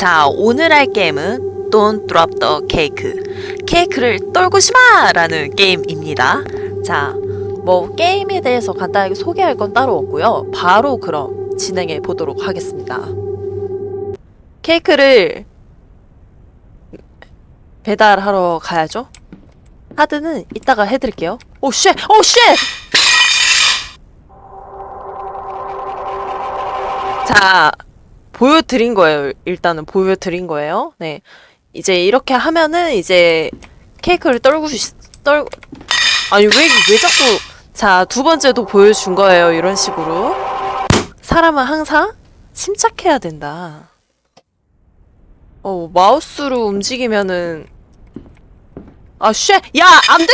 자, 오늘 할 게임은 Don't Drop the Cake. 케이크를 떨고 싶어! 라는 게임입니다. 자, 뭐 게임에 대해서 간단하게 소개할 건 따로 없고요. 바로 그럼 진행해 보도록 하겠습니다. 케이크를 배달하러 가야죠. 하드는 이따가 해드릴게요. 오 쉣! 오 쉣! 자, 보여드린 거예요. 일단은 보여드린 거예요. 네. 이제 이렇게 하면은 이제 케이크를 싶, 떨, 아니, 왜, 왜 자꾸, 자, 두 번째도 보여준 거예요. 이런 식으로. 사람은 항상 침착해야 된다. 어, 마우스로 움직이면은, 아, 쉣! 야! 안 돼!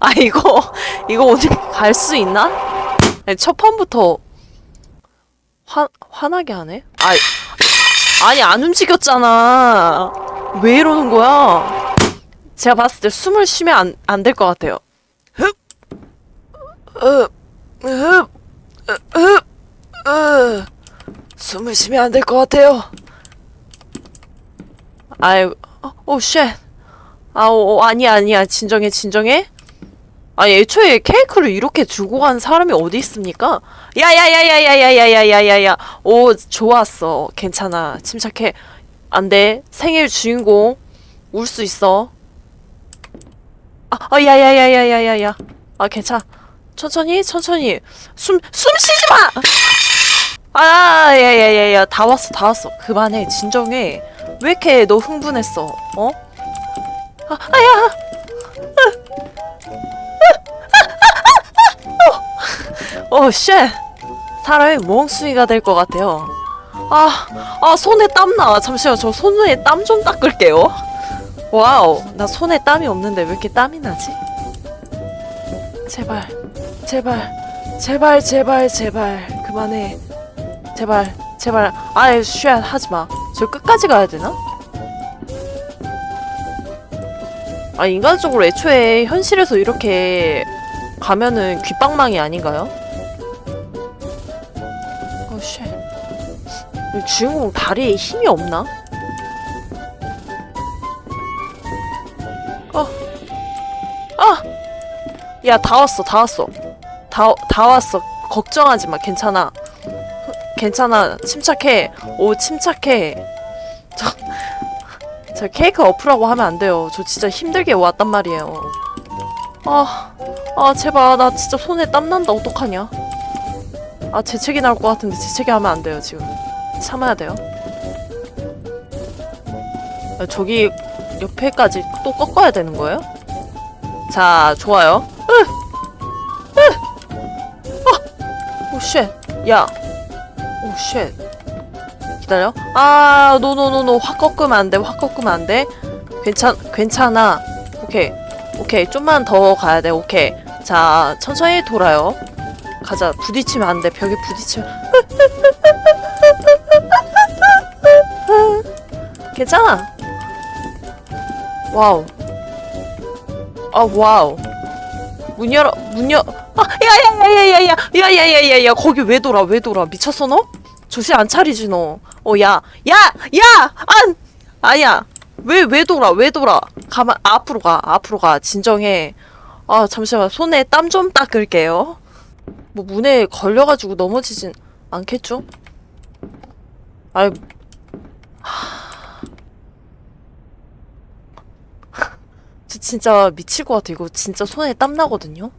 아, 이거, 이거 오늘 갈수 있나? 아니, 첫 판부터 화, 화나게 하네? 아, 아니, 안 움직였잖아. 왜 이러는 거야? 제가 봤을 때 숨을 쉬면 안, 안 될 것 같아요. 흡! 흡! 흡! 흡! 흡! 숨을 쉬면 안 될 것 같아요. 아이, 어, 오, 쉣. 아, 오, 오, 아니야, 아니야. 진정해, 진정해. 아니, 애초에 케이크를 이렇게 들고 간 사람이 어디 있습니까? 야야야야야야야야야야야. 오, 좋았어. 괜찮아. 침착해. 안 돼. 생일 주인공. 울 수 있어. 아, 아, 야야야야야야야. 아, 괜찮아. 천천히, 천천히. 숨, 숨 쉬지 마! 아, 야야야야. 다 왔어, 다 왔어. 그만해. 진정해. 왜 이렇게 너 흥분했어? 어? 아, 아야! 어, 쉣! 사람이 멍숭이가 될 것 같아요. 아, 아, 손에 땀나. 잠시만, 저 손에 땀 좀 닦을게요. 와우, 나 손에 땀이 없는데 왜 이렇게 땀이 나지? 제발, 제발, 제발, 제발, 제발, 그만해. 제발, 제발. 아이, 쉣, 하지 마. 저 끝까지 가야 되나? 아, 인간적으로 애초에 현실에서 이렇게 가면은 귓방망이 아닌가요? 어, 쉣. 이 주인공 다리에 힘이 없나? 어. 아! 야, 다 왔어, 다 왔어. 다, 다 왔어. 걱정하지 마, 괜찮아. 괜찮아, 침착해. 오, 침착해. 저, 저 케이크 어프라고 하면 안 돼요. 저 진짜 힘들게 왔단 말이에요. 아, 아, 제발. 나 진짜 손에 땀난다. 어떡하냐. 아 재채기 나올 것 같은데 재채기 하면 안 돼요 지금 참아야 돼요 아, 저기 옆에까지 또 꺾어야 되는 거예요? 자 좋아요 으! 으! 어! 오쉣 야 오쉣 기다려 아 노노노노 확 꺾으면 안돼 확 꺾으면 안돼 괜찮 괜찮아 오케이 오케이 좀만 더 가야 돼 오케이 자 천천히 돌아요 가자. 부딪히면 안 돼. 벽에 부딪히면. 괜찮아. 와우. 아 와우. 문 열어. 문 열. 아 야야야야야야. 야야야야야. 거기 왜 돌아? 왜 돌아? 미쳤어 너? 정신 안 차리지 너. 어 야. 야! 야! 안! 아니야. 왜 왜 돌아? 왜 돌아? 가만 앞으로 가. 앞으로 가. 진정해. 아 잠시만. 손에 땀 좀 닦을게요. 뭐 문에 걸려가지고 넘어지진 않겠죠? 아이 저 진짜 미칠 것 같아. 이거 진짜 손에 땀 나거든요.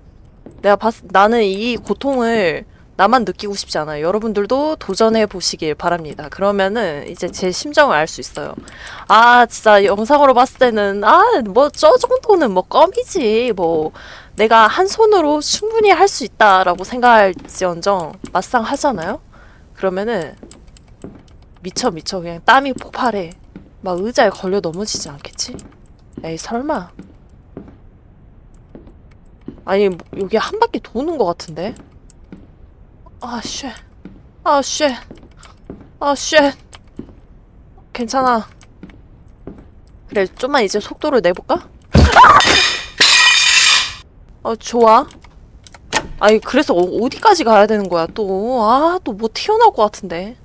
내가 봤 나는 이 고통을 나만 느끼고 싶지 않아요. 여러분들도 도전해 보시길 바랍니다. 그러면은 이제 제 심정을 알 수 있어요. 아, 진짜 영상으로 봤을 때는 아, 뭐 저 정도는 뭐 껌이지. 뭐 내가 한 손으로 충분히 할 수 있다라고 생각할지언정 막상 하잖아요. 그러면은 미쳐 미쳐 그냥 땀이 폭발해. 막 의자에 걸려 넘어지지 않겠지? 에이 설마. 아니 뭐, 여기 한 바퀴 도는 것 같은데? 아 쉣. 아 쉣. 아 쉣. 괜찮아. 그래 좀만 이제 속도를 내볼까? 어, 좋아. 아니, 그래서 어, 어디까지 가야 되는 거야, 또. 아, 또 뭐 튀어나올 것 같은데.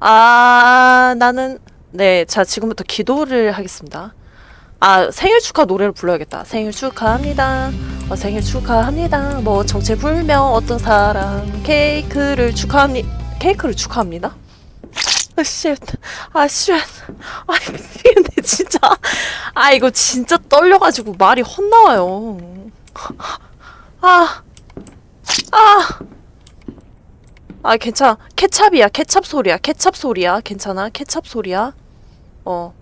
아, 나는, 네, 자, 지금부터 기도를 하겠습니다. 아, 생일 축하 노래를 불러야겠다. 생일 축하합니다. 어, 생일 축하합니다. 뭐, 정체불명 어떤 사람, 케이크를 축하합니다. 케이크를 축하합니다? 아, 쉣. 아, 쉣. 아, 미치겠네, 진짜. 아, 이거 진짜 떨려가지고 말이 헛나와요. 아, 아. 아, 괜찮아. 케찹이야. 케찹 소리야. 케찹 소리야. 괜찮아. 케찹 소리야. 어.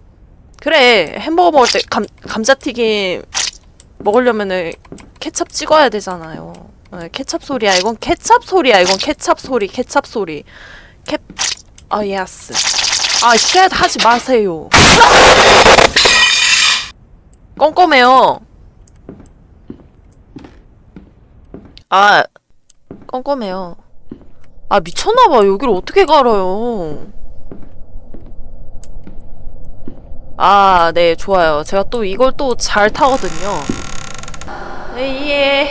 그래. 햄버거 먹을 때 감, 감자튀김 먹으려면은 케찹 찍어야 되잖아요. 어, 케찹 소리야. 이건 케찹 소리야. 이건 케찹 소리. 케찹 소리. 케, 아, 예스. 아, 쉣 하지 마세요. 껌껌해요. 아, 껌껌해요. 아, 미쳤나봐. 여기를 어떻게 갈아요. 아, 네, 좋아요. 제가 또 이걸 또 잘 타거든요. 예,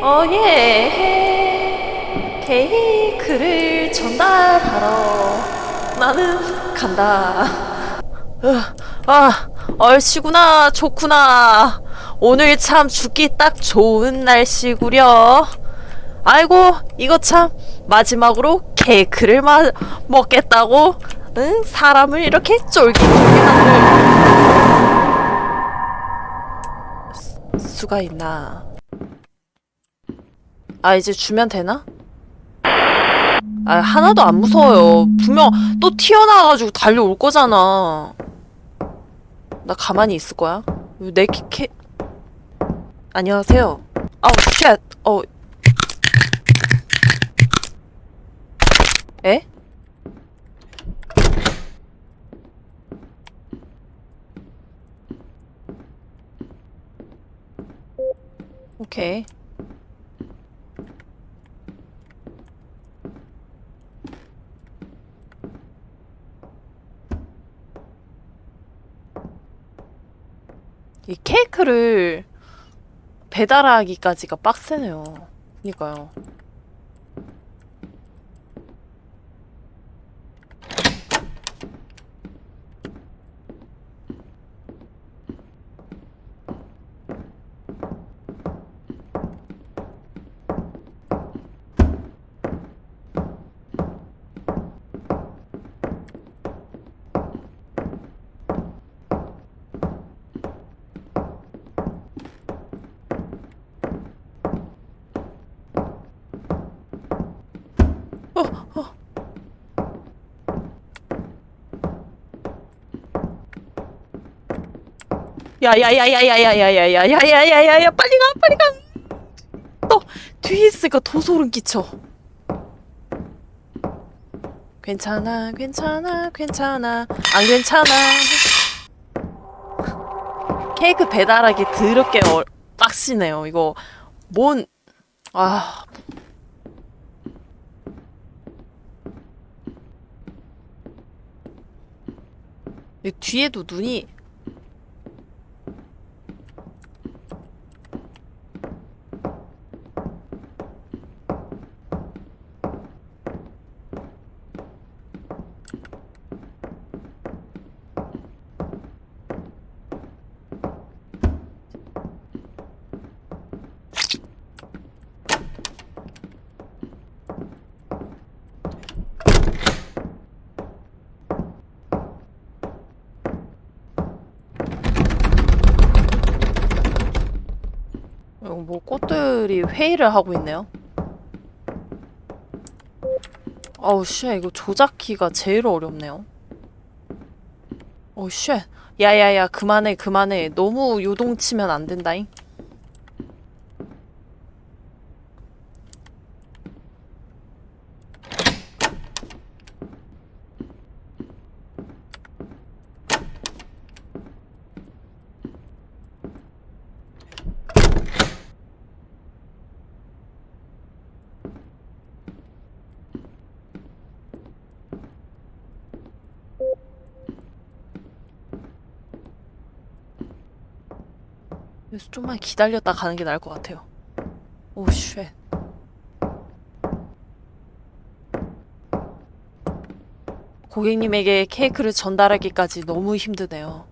어, 예, 케이크를 전달하러 나는 간다. 으, 아, 얼씨구나, 좋구나. 오늘 참 죽기 딱 좋은 날씨구려. 아이고, 이거 참 마지막으로 케이크를 마, 먹겠다고, 응? 사람을 이렇게 쫄깃쫄깃하는 수- 수가 있나? 아, 이제 주면 되나? 아, 하나도 안 무서워요. 분명 또 튀어나와가지고 달려올 거잖아. 나 가만히 있을 거야. 내 키, 캐... 안녕하세요. 아우, 쉣. 어, 에? 오케이. 이 케이크를 배달하기까지가 빡세네요. 그니까요. 야야야야야야야야야야야야야 빨리 가 빨리 가. 너 뒤에 있으니까 더 소름 끼쳐. 괜찮아 괜찮아 괜찮아 안 괜찮아. 케이크 배달하기 더럽게 어, 빡시네요. 이거 뭔 아. 이 뒤에도 눈이 어, 뭐 꽃들이 회의를 하고 있네요. 아우 쉣 이거 조작키가 제일 어렵네요. 어우 쉣 야야야 그만해 그만해 너무 요동치면 안 된다잉. 그래서 좀만 기다렸다 가는 게 나을 것 같아요. 오 쉣. 고객님에게 케이크를 전달하기까지 너무 힘드네요.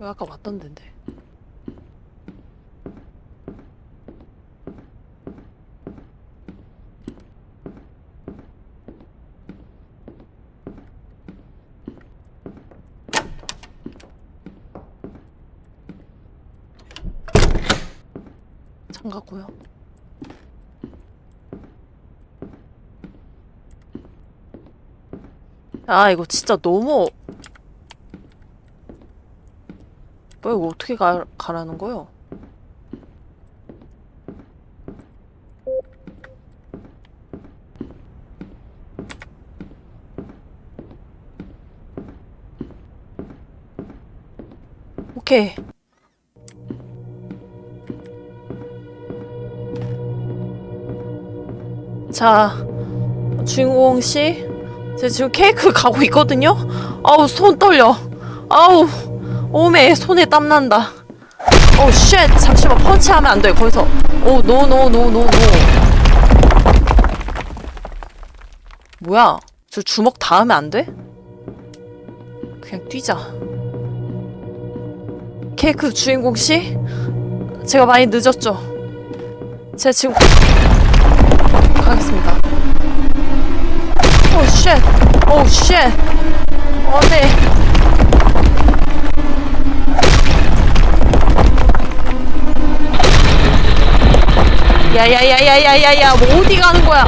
왜 아까 왔던 데인데? 참가고요. 아 이거 진짜 너무 뭐 이거 어떻게 가, 가라는 거요? 오케이. 자, 주인공 씨, 제가 지금 케이크 가고 있거든요. 아우 손 떨려. 아우 오메 손에 땀 난다. 오 쉣. 잠시만 펀치하면 안 돼. 거기서. 오 노 노 노 노 노. 뭐야? 저 주먹 닿으면 안 돼? 그냥 뛰자. 케이크 주인공 씨, 제가 많이 늦었죠. 제가 지금 가겠습니다. 오 쉣. 오 쉣. 어 네. 야야야야야야야 뭐 어디 가는 거야?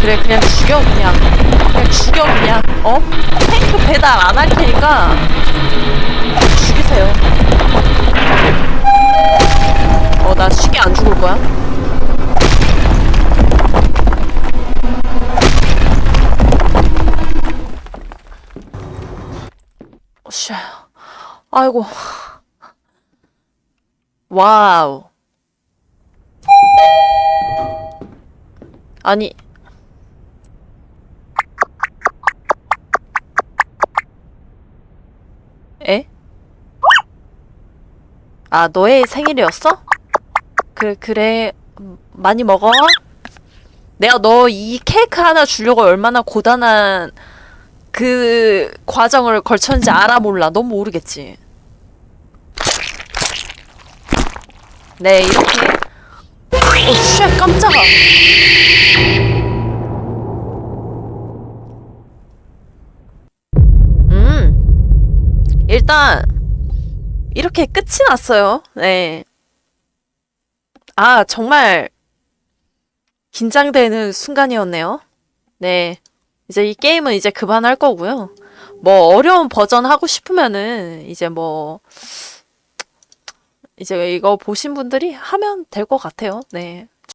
그래 그냥 죽여 그냥 그냥 죽여 그냥 어? 탱크 배달 안 할 테니까 죽이세요. 어 나 쉽게 안 죽을 거야? 어, 쉣. 아이고. 와우. 아니. 에? 아, 너의 생일이었어? 그, 그래. 음, 많이 먹어? 내가 너 이 케이크 하나 주려고 얼마나 고단한 그 과정을 걸쳤는지 알아 몰라. 넌 모르겠지. 네, 이렇게. 오, 쉣, 깜짝아. 음. 일단, 이렇게 끝이 났어요. 네. 아, 정말, 긴장되는 순간이었네요. 네. 이제 이 게임은 이제 그만할 거고요. 뭐, 어려운 버전 하고 싶으면은, 이제 뭐, 이제 이거 보신 분들이 하면 될 것 같아요. 네.